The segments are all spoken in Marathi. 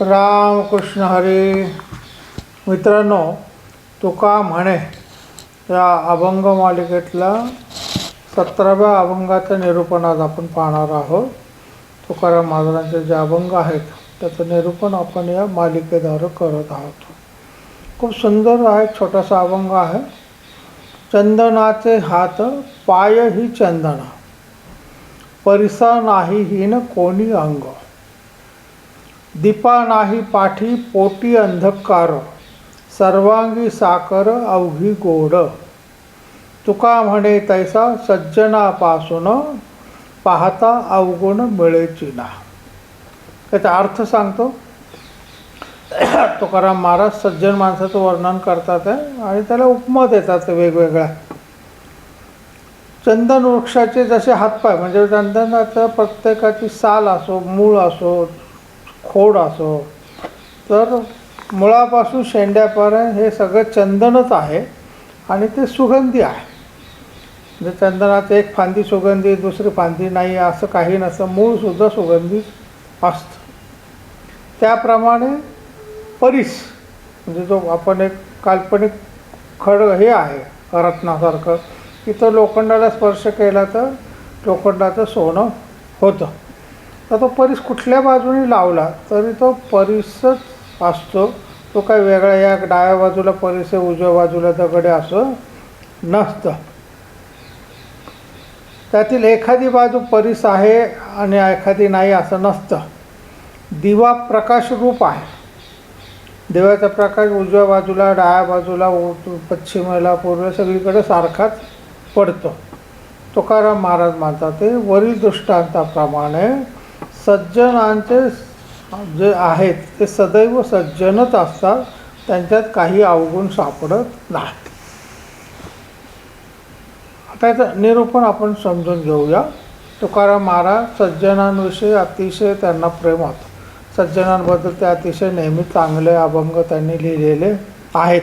राम कृष्ण हरी। मित्रांनो तुका म्हणे या अभंग मालिकेतला सतराव्या अभंगाचं निरूपण आज आपण पाहणार आहोत. तुकाराम महाराजांचे जे अभंग आहेत त्याचं निरूपण आपण या मालिकेद्वारे करत आहोत. खूप सुंदर आहे छोटासा अभंग आहे. चंदनाचे हात पाय ही चंदना परिसा नाही हीन कोणी अंग. दीपा नाही पाठी पोटी अंधकार. सर्वांगी साकर अवघी गोड. तुका म्हणे तैसा सज्जनापासून पाहता अवगुण मिळेची ना त्याचा अर्थ सांगतो तुकाराम महाराज सज्जन माणसाचं वर्णन करतात आहे आणि त्याला उपमा देतात वेगवेगळ्या. चंदन वृक्षाचे जसे हातपाय म्हणजे चंदनाचं प्रत्येकाची साल असो मूळ असो खोड असो. तर मुळापासून शेंड्यापर्यंत हे सगळं चंदनच आहे आणि ते सुगंधी आहे. म्हणजे चंदनाचं एक फांदी सुगंधी दुसरी फांदी नाही असं काही नसतं. मूळसुद्धा सुगंधी असतं. त्याप्रमाणे परीस म्हणजे जो आपण एक काल्पनिक खड हे आहे रत्नासारखं तिथं लोखंडाला स्पर्श केला तर लोखंडाचं सोनं होतं. तर तो परीस कुठल्या बाजूने लावला तरी तो परीसच असतो. तो काय वेगळा या डाव्या बाजूला परीस आहे उजव्या बाजूला दगडे असं नसतं. त्यातील एखादी बाजू परीस आहे आणि एखादी नाही असं नसतं. दिवा प्रकाश रूप आहे. दिव्याचा प्रकाश उजव्या बाजूला डाव्या बाजूला पश्चिमेला पूर्व सगळीकडे सारखाच पडतो. तुकाराम महाराज म्हणतात ते वरील दृष्टांताप्रमाणे सज्जनांचे जे आहेत ते सदैव सज्जनच असतात. त्यांच्यात काही अवगुण सापडत नाही आता याचं निरूपण आपण समजून घेऊया. तुकाराम महाराज सज्जनांविषयी अतिशय त्यांना प्रेम होतं. सज्जनांबद्दल ते अतिशय नेहमी चांगले अभंग त्यांनी लिहिलेले आहेत.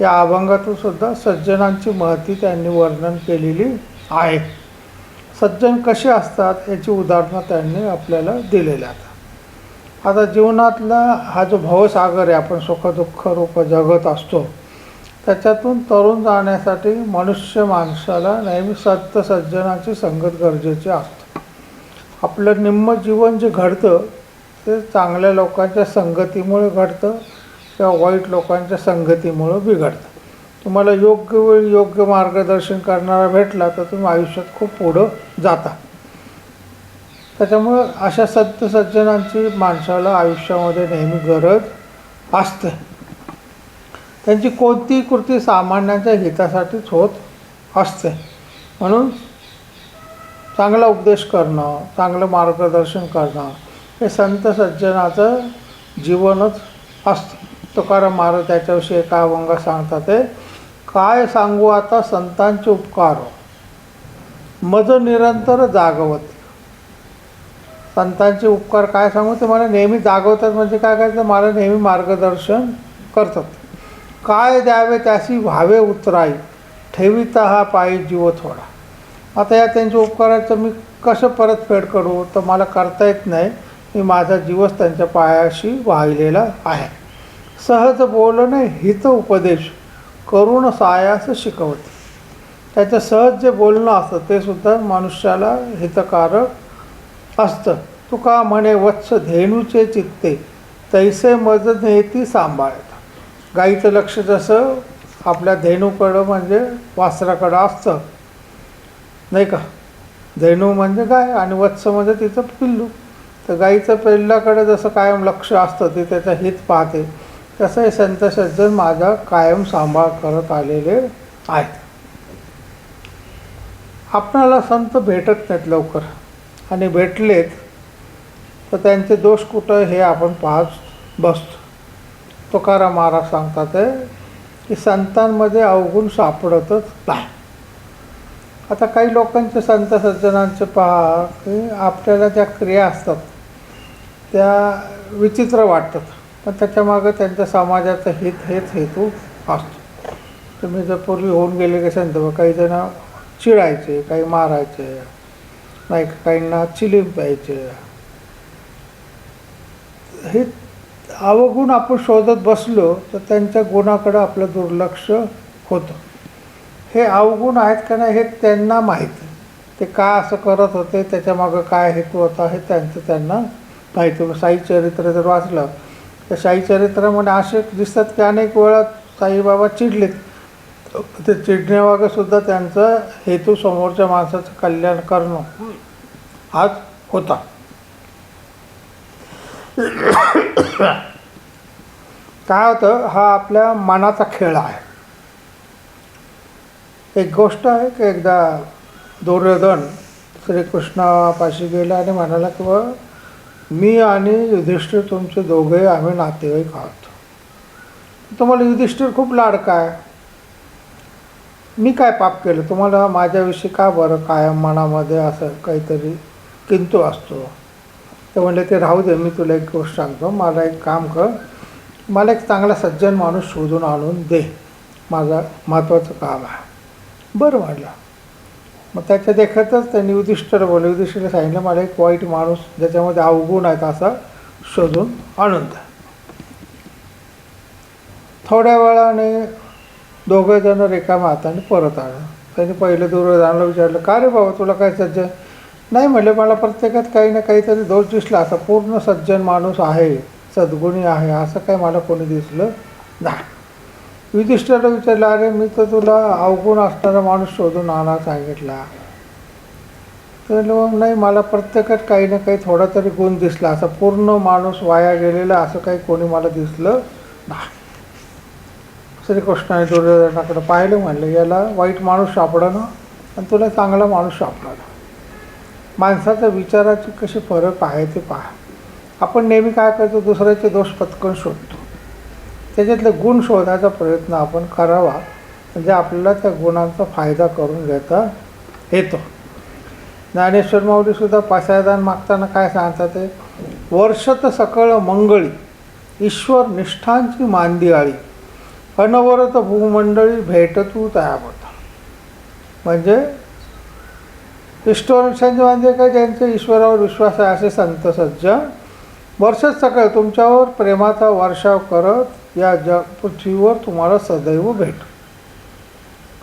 या अभंगातून सुद्धा सज्जनांची महती त्यांनी वर्णन केलेली आहे. सज्जन कसे असतात याची उदाहरणं त्यांनी आपल्याला दिलेली आहेत. आता जीवनातला हा जो भवसागर आहे आपण सुखदुःख रूप जगत असतो त्याच्यातून तरुण जाण्यासाठी मनुष्य माणसाला नेहमी सत्य सज्जनाची संगत गरजेची असते. आपलं निम्म जीवन जे घडतं ते चांगल्या लोकांच्या संगतीमुळे घडतं किंवा वाईट लोकांच्या संगतीमुळं बिघडतं. तुम्हाला योग्य वेळी योग्य मार्गदर्शन करणारा भेटला तर तुम्ही आयुष्यात खूप पुढं जाता. त्याच्यामुळं अशा सत्य सज्जनांची माणसाला आयुष्यामध्ये नेहमी गरज असते. त्यांची कोणतीही कृती सामान्यांच्या हितासाठीच होत असते. म्हणून चांगला उपदेश करणं चांगलं मार्गदर्शन करणं हे संत सज्जनाचं जीवनच असतं. तुकाराम महाराज त्याच्याविषयी एका अभंगात सांगतात ते? काय सांगू आता संतांचे उपकार हो. मज निरंतर जागवत. संतांचे उपकार काय सांगू ते मला नेहमी जागवतात म्हणजे काय करायचं? मला नेहमी मार्गदर्शन करतात. काय द्यावे त्याशी व्हावे उतराई. ठेविता हा पायी जीव थोडा. आता या त्यांच्या उपकाराचं मी कसं परतफेड करू? तर मला करता येत नाही. मी माझा जीवच त्यांच्या पायाशी वाहिलेला आहे. सहज बोलणे हित उपदेश. करुण सायास शिकवते. त्याचं सहज जे बोलणं असतं ते सुद्धा मनुष्याला हितकारक असतं. तुका म्हणे वत्स धेनूचे चित्ते तैसे मज नेती सांभाळत. गाईचं लक्ष जसं आपल्या धेनूकडं म्हणजे वासराकडं असतं नाही का? धेनू म्हणजे गाय आणि वत्स म्हणजे तिचं पिल्लू. तर गाईचं पिल्लाकडे जसं कायम लक्ष असतं ते त्याचं हित पाहते. तसं हे संत सज्जन माझा कायम सांभाळ करत आलेले आहेत. आपणाला संत भेटत नाहीत लवकर. आणि भेटलेत तर त्यांचे दोष कुठं हे आपण पाहत बसतो. तुकाराम महाराज सांगतात आहे की संतांमध्ये अवगुण सापडतच नाही. आता काही लोकांचे संत सज्जनांचे पहा की आपल्याला ज्या क्रिया असतात त्या विचित्र वाटतात. पण त्याच्यामागं त्यांच्या समाजाचं हित हेच हेतू असतो. तुम्ही जर पूर्वी होऊन गेले की संत काही जण चिडायचे काही मारायचे नाही काहींना चिलीम प्यायचे. हे अवगुण आपण शोधत बसलो तर त्यांच्या गुणाकडं आपलं दुर्लक्ष होतं. हे अवगुण आहेत का नाही हे त्यांना माहीत ते का असं करत होते त्याच्यामागं काय हेतू होता हे त्यांचं त्यांना माहिती. साई चरित्र जर वाचलं तर शाही चरित्रामध्ये असे दिसतात की अनेक वेळा साईबाबा चिडलेत. ते चिडण्यामागं सुद्धा त्यांचा हेतू समोरच्या माणसाचं कल्याण करणं हाच होता. काय होतं? हा आपल्या मनाचा खेळ आहे. एक गोष्ट आहे की एकदा दुर्योधन श्रीकृष्णापाशी गेला आणि म्हणाला की बा मी आणि युधिष्ठिर तुमचे दोघे आम्ही नातेवाईक आहोत. तुम्हाला युधिष्ठिर खूप लाडका आहे. मी काय पाप केलं? तुम्हाला माझ्याविषयी का बरं कायम मनामध्ये असं काहीतरी किंतू असतो? तर म्हणले ते राहू दे मी तुला एक गोष्ट सांगतो. मला एक काम कर. मला एक चांगला सज्जन माणूस शोधून आणून दे. माझं महत्त्वाचं काम आहे. बरं म्हटलं मग त्याच्या देखतच त्यांनी युधिष्ठिर बोलले युधिष्ठिरला सांगितलं मला एक वाईट माणूस ज्याच्यामध्ये अवगुण आहेत असा शोधून आणून द्या. थोड्या वेळाने दोघे जण रिकाम्या हाताने परत आलं. त्यांनी पहिले दुर्योधनाला विचारलं का रे बाबा तुला काय सज्जन? नाही म्हणले मला प्रत्येकात काही ना काहीतरी दोष दिसला असा. पूर्ण सज्जन माणूस आहे सद्गुणी आहे असं काय मला कोणी दिसलं नाही. युधिष्ठिरला विचारलं अरे मी तर तुला अवगुण असणारा माणूस शोधून आणा सांगितला. तर मग नाही मला प्रत्येकात काही ना काही थोडा तरी गुण दिसला. असा पूर्ण माणूस वाया गेलेला असं काही कोणी मला दिसलं नाही. श्रीकृष्णाने दुर्योधनाकडे पाहिलं म्हणलं याला वाईट माणूस सापडणं आणि तुला चांगला माणूस सापडणं माणसाच्या विचाराची कशी फरक आहे ते पहा. आपण नेहमी काय करतो? दुसऱ्याचे दोष पत्कन शोधतो. त्याच्यातले गुण शोधायचा प्रयत्न आपण करावा. म्हणजे आपल्याला त्या गुणांचा फायदा करून घेता येतो. ज्ञानेश्वर माऊलीसुद्धा पासायदान मागताना काय सांगतात ते? वर्षत सकळ मंगळी ईश्वर निष्ठांची मांदी आळी अनवरत भूमंडळी भेटतू तयावत. म्हणजे इष्टवृक्षांचे म्हणजे काय? ज्यांचे ईश्वरावर विश्वास आहे असे संत सज्जन वर्षच सकाळ तुमच्यावर प्रेमाचा वर्षाव करत या जग पृथ्वीवर तुम्हाला सदैव भेट.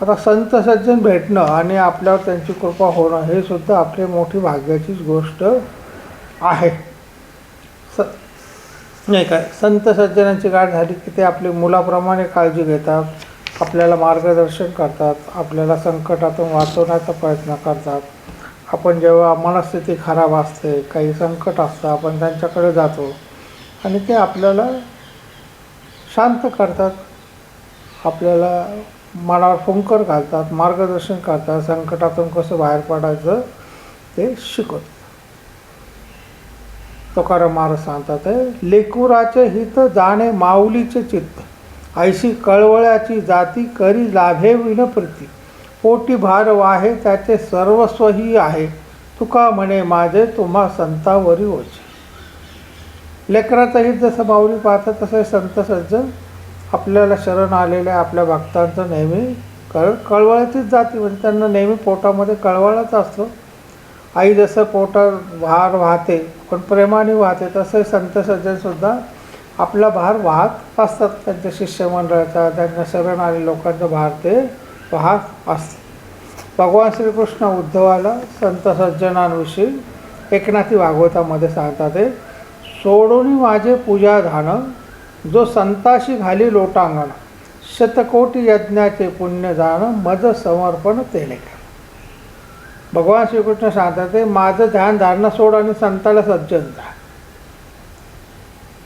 आता संत सज्जन भेटणं आणि आपल्यावर त्यांची कृपा होणं हे सुद्धा आपली मोठी भाग्याचीच गोष्ट आहे. स नाही काय? संत सज्जनांची गाठ झाली की ते आपली मुलाप्रमाणे काळजी घेतात आपल्याला मार्गदर्शन करतात आपल्याला संकटातून वाचवण्याचा प्रयत्न करतात. आपण जेव्हा मनस्थिती खराब असते काही संकट असतं आपण त्यांच्याकडे जातो आणि ते आपल्याला शांत करतात. आपल्याला मनावर फुंकर घालतात मार्गदर्शन करतात संकटातून कसं बाहेर पडायचं ते शिकवतात. तुकाराम महाराज सांगतात लेकुराचे हित जाणे माऊलीचे चित्त. ऐशी कळवळ्याची जाती करी लाभे विनप्रीती पोटी भार वाहे त्याचे सर्वस्वही आहे. तुका म्हणे माझे तुम्हा संतावरी ओझे. लेकरातही जसं माऊली पाहतं तसं संत सज्जन आपल्याला शरण आलेल्या आपल्या भक्तांचं नेहमी कळ कळवळतीच जाते. म्हणजे त्यांना नेहमी पोटामध्ये कळवळच असतो. आई जसं पोटात भार वाहते पण प्रेमाने वाहते तसं संत सज्जनसुद्धा आपला भार वाहत असतात. त्यांच्या शिष्यमंडळाचा त्यांच्या शरण आले लोकांचा भार ते वाहत असते भगवान श्रीकृष्ण उद्धवाला संत सज्जनांविषयी एकनाथी भागवतामध्ये सांगतात ते सोडून माझे पूजा धान जो संताशी घाली लोटांगण शतकोटी यज्ञाचे पुण्य जाणं मज समर्पण तेले भगवान श्रीकृष्ण सांगतात ते माझं ध्यान धारणं सोड आणि संताला सज्जन जा.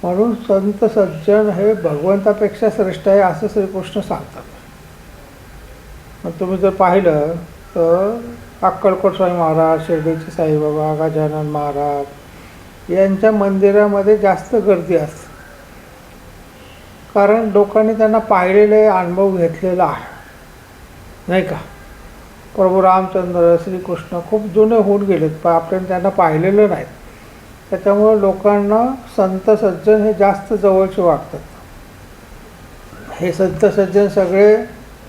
म्हणून संत सज्जन हे भगवंतापेक्षा श्रेष्ठ आहे असं श्रीकृष्ण सांगतात. मग तुम्ही जर पाहिलं तर अक्कलकोट स्वामी महाराज शिर्डीचे साईबाबा गजानन महाराज यांच्या मंदिरामध्ये जास्त गर्दी असते. कारण लोकांनी त्यांना पाहिलेले अनुभव घेतलेला आहे. नाही का? प्रभू रामचंद्र श्रीकृष्ण खूप जुने होऊन गेलेत पण आपण त्यांना पाहिलेलं नाही. त्याच्यामुळं लोकांना संत सज्जन हे जास्त जवळचे वाटतात. हे संत सज्जन सगळे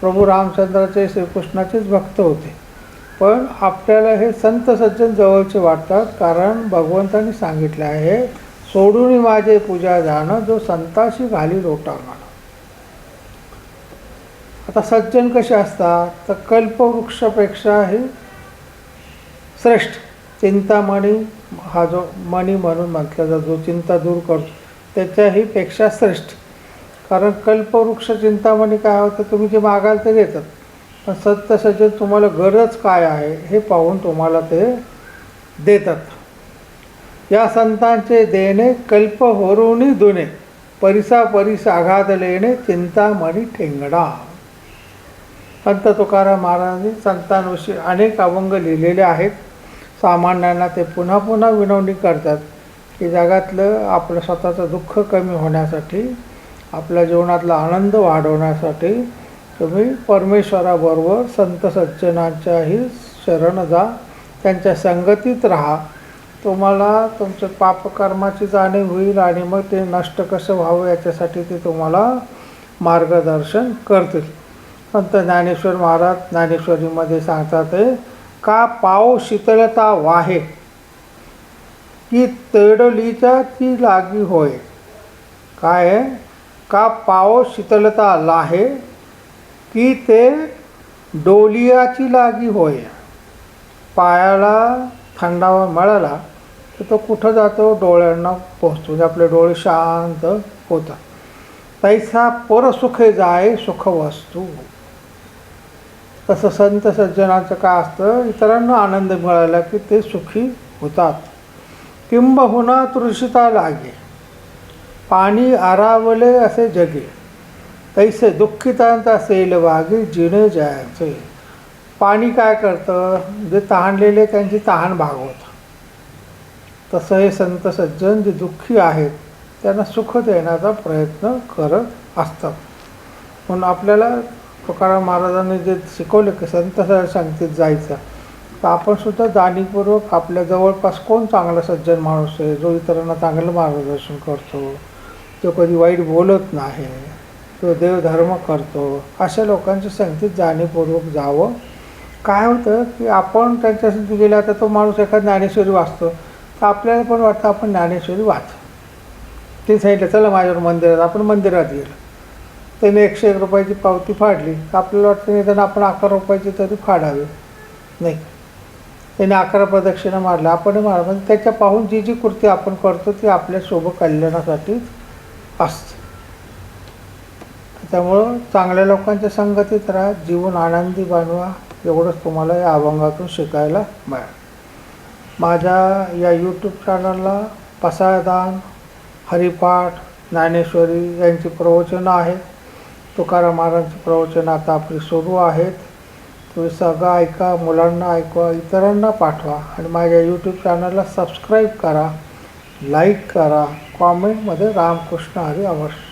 प्रभू रामचंद्राचे श्रीकृष्णाचेच भक्त होते. पण आपल्याला हे संत सज्जन जवळचे वाटतात कारण भगवंतांनी सांगितलं आहे सोडून माझे पूजा जाणं जो संताशी घाली लोटांगण आता सज्जन कसे असतात? तर कल्पवृक्षापेक्षाही श्रेष्ठ. चिंतामणी हा जो मणी म्हणून म्हटला जातो जो चिंता दूर करतो त्याच्याही पेक्षा श्रेष्ठ. कारण कल्पवृक्ष चिंतामणी काय होतं? तुम्ही जे मागाल ते देतात पण सत्य तुम्हाला गरज काय आहे हे पाहून तुम्हाला ते देतात. या संतांचे देणे कल्प होरूनी दुने परिसा परिस आघात लेणे चिंतामणी ठेंगडा संत तुकाराम महाराजांनी संतांविषयी अनेक अभंग लिहिलेले आहेत. सामान्यांना ते पुन्हा पुन्हा विनवणी करतात की जगातलं आपलं स्वतःचं दुःख कमी होण्यासाठी आपल्या जीवनातला आनंद वाढवण्यासाठी तुम्ही परमेश्वराबरोबर संत सज्जनांच्याही शरण जा त्यांच्या संगतीत राहा. तुम्हाला तुमच्या पापकर्माची जाणीव होईल आणि मग ते नष्ट कसं व्हावं याच्यासाठी ते तुम्हाला मार्गदर्शन करतील. संत ज्ञानेश्वर महाराज ज्ञानेश्वरीमध्ये सांगतात का पाव शीतलता वाहे? की तेडलीच्या ती लागी होय? काय का पाव शीतलता लाहे? की ते डोलियाची लागी होय. पायाला थंडावा मिळाला तर तो कुठं जातो? डोळ्यांना पोहोचतो. म्हणजे आपले डोळे शांत होतात. तैसा परसुखे जाय सुख वस्तू. तसं संत सज्जनाचं काय असतं? इतरांना आनंद मिळाला की ते सुखी होतात. किंबहुना तृषिता लागे. पाणी आरावले असे जगे. ऐसे दुःखितांचा सेल वाघी जिणे जायचे पाणी काय करतं? जे तहानलेले त्यांची तहान भागवतं. तसं हे संत सज्जन जे दुःखी आहेत त्यांना सुख देण्याचा प्रयत्न करत असतात. म्हणून आपल्याला तुकाराम महाराजांनी जे शिकवले की संत संगतीत जायचं तर आपण सुद्धा जाणीवपूर्वक आपल्या जवळपास कोण चांगला सज्जन माणूस आहे? जो इतरांना चांगलं मार्गदर्शन करतो जो कधी वाईट बोलत नाही तो देवधर्म करतो. अशा लोकांच्या संगतीत जाणीवपूर्वक जावं. काय होतं की आपण त्यांच्या संगतीत गेला तर तो माणूस एखाद ज्ञानेश्वरी वाचतो. तर आपल्याला पण वाटतं आपण ज्ञानेश्वरी वाच. ते सांगितलं चला माझ्यावर मंदिरात आपण मंदिरात गेलो. त्याने एकशे एक रुपयाची पावती फाडली. तर आपल्याला वाटतं निदान आपण अकरा रुपयाची तरी फाडावी. नाही. त्याने अकरा प्रदक्षिणा मारल्या. आपण मारलं. म्हणजे त्याच्या पाहून जी जी कृती आपण करतो ती आपल्या शुभ कल्याणासाठी असते. त्यामुळं चांगल्या लोकांच्या संगतीत राहा जीवन आनंदी बनवा एवढंच तुम्हाला या अभंगातून शिकायला मिळेल. माझ्या या यूट्यूब चॅनलला पसायदान हरिपाठ ज्ञानेश्वरी यांची प्रवचनं आहेत. तुकाराम महाराजांची प्रवचनं आता आपली सुरू आहेत. तुम्ही सगळं ऐका मुलांना ऐकवा इतरांना पाठवा आणि माझ्या यूट्यूब चॅनलला सबस्क्राईब करा लाईक करा कॉमेंटमध्ये रामकृष्ण हरी अवश्य.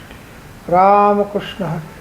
रामकृष्ण हरी